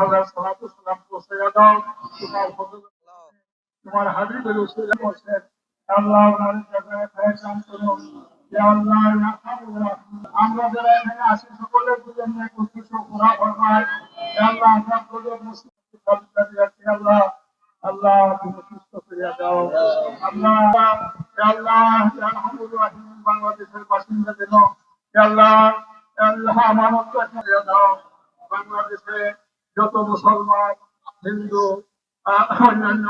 হাজার সালাতু সালাম পৌঁছে দাও। তোমার বসেন আল্লাহ ওনার জায়গায় আল্লাহ আমরা যারা আল্লাহ আমরা বাংলাদেশের বাসিন্দা যেন আল্লাহ আল্লাহ আমানত করিয়া দাও। বাংলাদেশে যত মুসলমান হিন্দু অন্যান্য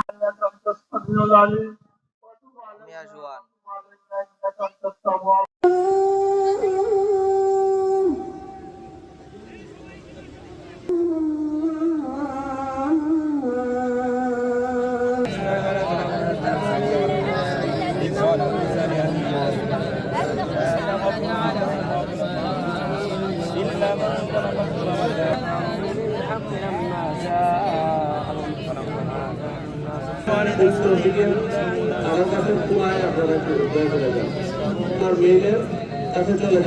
দিকে আমার কাছে কুয়ায় মেয়েদের কাছে চলে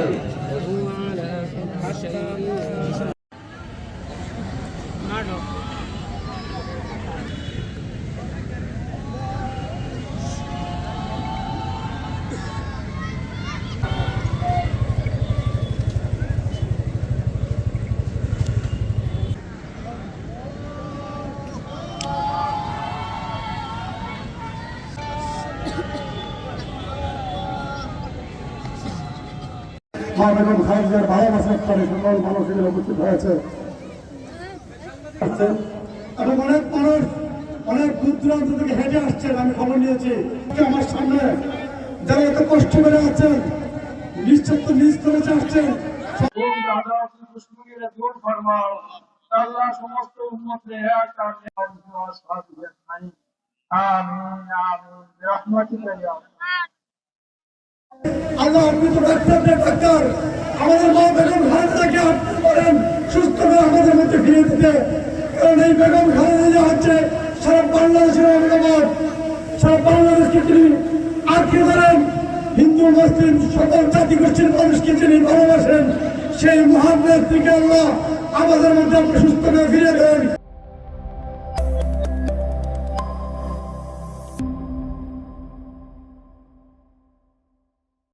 মা বেগম খালেদার ভালোবাসার পরে সকল মানুষ উপস্থিত হয়েছে। এবং অনেক মানুষ, অনেক দূর দূরান্ত থেকে হেঁটে আসছেন, আমি খবর নিয়েছি। আমার সামনে যারা এত কষ্ট করে আছেন নিশ্চয় নিজ করে আসছেন। সমস্ত উম্মতরে এক সাহায্য আমিন আল্লাহ আল্লাহ ডাক্তারদের ডাক্তার। আমাদের মা বেগম খালেদাকে আপনি করেন সুস্থ করে আমাদের মধ্যে ফিরে দিতে কারণ এই বেগম খালেদা যে হচ্ছে সারা বাংলাদেশের অঙ্গমান সারা বাংলাদেশকে তিনি আটকে ধরেন। হিন্দু, মুসলিম, সকল জাতি গোষ্ঠীর মানুষকে তিনি ভালোবাসেন, সেই মহান নেত্রীকে আল্লাহ আমাদের মধ্যে আপনি সুস্থ করে ফিরে দেন।